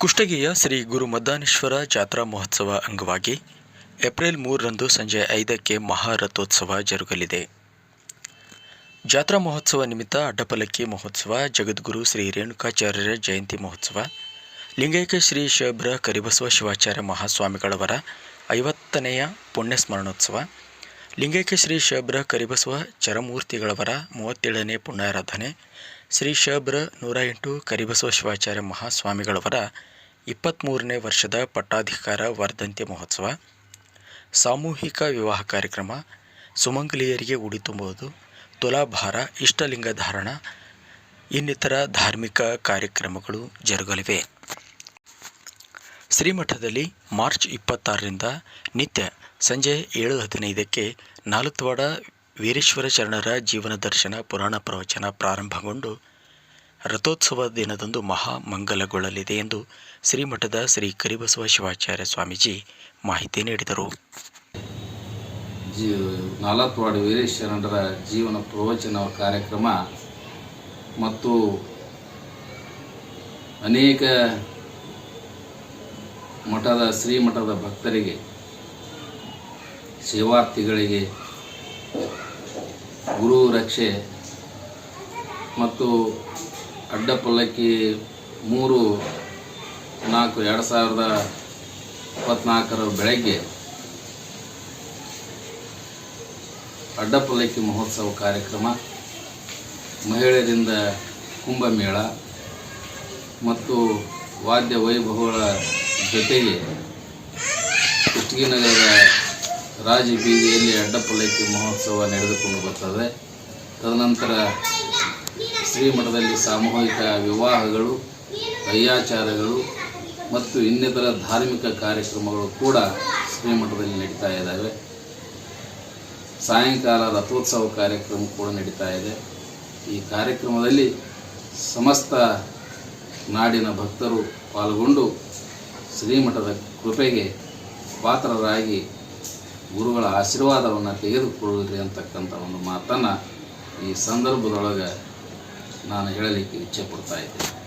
ಕುಷ್ಟಗಿಯ ಶ್ರೀ ಗುರು ಮದ್ದಾನೇಶ್ವರ ಜಾತ್ರಾ ಮಹೋತ್ಸವ ಅಂಗವಾಗಿ ಏಪ್ರಿಲ್ ಮೂರರಂದು ಸಂಜೆ ಐದಕ್ಕೆ ಮಹಾರಥೋತ್ಸವ ಜರುಗಲಿದೆ. ಜಾತ್ರಾ ಮಹೋತ್ಸವ ನಿಮಿತ್ತ ಅಡ್ಡಪಲ್ಲಕ್ಕಿ ಮಹೋತ್ಸವ, ಜಗದ್ಗುರು ಶ್ರೀ ರೇಣುಕಾಚಾರ್ಯರ ಜಯಂತಿ ಮಹೋತ್ಸವ ಲಿಂಗೈಕ್ಯ ಶ್ರೀ ಶಬ್ರ ಕರಿಬಸವ ಶಿವಾಚಾರ್ಯ ಮಹಾಸ್ವಾಮಿಗಳವರ ಐವತ್ತನೆಯ ಪುಣ್ಯಸ್ಮರಣೋತ್ಸವ ಲಿಂಗೈಕ್ಯ ಶ್ರೀ ಶಬ್ರ ಕರಿಬಸವ ಚರಮೂರ್ತಿಗಳವರ ಮೂವತ್ತೇಳನೇ ಪುಣ್ಯಾರಾಧನೆ ಶ್ರೀ ಶಬ್ರ ನೂರ ಎಂಟು ಕರಿಬಸವ ಶಿವಾಚಾರ್ಯ ಮಹಾಸ್ವಾಮಿಗಳವರ ಇಪ್ಪತ್ತ್ಮೂರನೇ ವರ್ಷದ ಪಟ್ಟಾಧಿಕಾರ ವರ್ಧಂತಿ ಮಹೋತ್ಸವ, ಸಾಮೂಹಿಕ ವಿವಾಹ ಕಾರ್ಯಕ್ರಮ, ಸುಮಂಗಲಿಯರಿಗೆ ಉಡಿ ತುಂಬುವುದು, ತುಲಾಭಾರ, ಇಷ್ಟಲಿಂಗ ಧಾರಣ, ಇನ್ನಿತರ ಧಾರ್ಮಿಕ ಕಾರ್ಯಕ್ರಮಗಳು ಜರುಗಲಿವೆ. ಶ್ರೀಮಠದಲ್ಲಿ ಮಾರ್ಚ್ ಇಪ್ಪತ್ತಾರರಿಂದ ನಿತ್ಯ ಸಂಜೆ ಏಳು ಹದಿನೈದಕ್ಕೆ ನಾಲ್ಕವಾಡ ವೀರೇಶ್ವರ ಶರಣರ ಜೀವನ ದರ್ಶನ ಪುರಾಣ ಪ್ರವಚನ ಪ್ರಾರಂಭಗೊಂಡು ರಥೋತ್ಸವ ದಿನದಂದು ಮಹಾ ಮಂಗಲಗೊಳ್ಳಲಿದೆ ಎಂದು ಶ್ರೀಮಠದ ಶ್ರೀ ಕರಿಬಸವ ಶಿವಾಚಾರ್ಯ ಸ್ವಾಮೀಜಿ ಮಾಹಿತಿ ನೀಡಿದರು. ಜೀ ವೀರೇಶ್ವರ ವೀರೇಶ್ವರರ ಜೀವನ ಪ್ರವಚನ ಕಾರ್ಯಕ್ರಮ ಮತ್ತು ಅನೇಕ ಮಠದ ಶ್ರೀಮಠದ ಭಕ್ತರಿಗೆ, ಸೇವಾರ್ಥಿಗಳಿಗೆ ಗುರು ರಕ್ಷೆ ಮತ್ತು ಅಡ್ಡಪಲ್ಲಕ್ಕಿ ಮೂರು ನಾಲ್ಕು ಎರಡು ಸಾವಿರದ ಇಪ್ಪತ್ನಾಲ್ಕರ ಬೆಳಗ್ಗೆ ಅಡ್ಡಪಲ್ಲಕ್ಕಿ ಮಹೋತ್ಸವ ಕಾರ್ಯಕ್ರಮ, ಮಹಿಳೆಯರಿಂದ ಕುಂಭಮೇಳ ಮತ್ತು ವಾದ್ಯ ವೈಭವಗಳ ಜೊತೆಗೆ ಕುಷ್ಟಗಿ ನಗರದ ರಾಜ ಬೀದಿಯಲ್ಲಿ ಅಡ್ಡಪಲ್ಲಕ್ಕಿ ಮಹೋತ್ಸವ ನಡೆದುಕೊಂಡು ಬರ್ತದೆ. ತದನಂತರ ಶ್ರೀಮಠದಲ್ಲಿ ಸಾಮೂಹಿಕ ವಿವಾಹಗಳು ಅಯ್ಯಾಚಾರಗಳು ಮತ್ತು ಇನ್ನಿತರ ಧಾರ್ಮಿಕ ಕಾರ್ಯಕ್ರಮಗಳು ಕೂಡ ಶ್ರೀಮಠದಲ್ಲಿ ನಡೀತಾ ಇದ್ದಾವೆ. ಸಾಯಂಕಾಲ ರಥೋತ್ಸವ ಕಾರ್ಯಕ್ರಮ ಕೂಡ ನಡೀತಾ ಇದೆ. ಈ ಕಾರ್ಯಕ್ರಮದಲ್ಲಿ ಸಮಸ್ತ ನಾಡಿನ ಭಕ್ತರು ಪಾಲ್ಗೊಂಡು ಶ್ರೀಮಠದ ಕೃಪೆಗೆ ಪಾತ್ರರಾಗಿ ಗುರುಗಳ ಆಶೀರ್ವಾದವನ್ನು ತೆಗೆದುಕೊಳ್ಳಿರಿ ಅಂತಕ್ಕಂಥ ಒಂದು ಮಾತನ್ನು ಈ ಸಂದರ್ಭದೊಳಗೆ ನಾನು ಹೇಳಲಿಕ್ಕೆ ಇಚ್ಛೆ ಪಡ್ತಾ ಇದ್ದೇನೆ.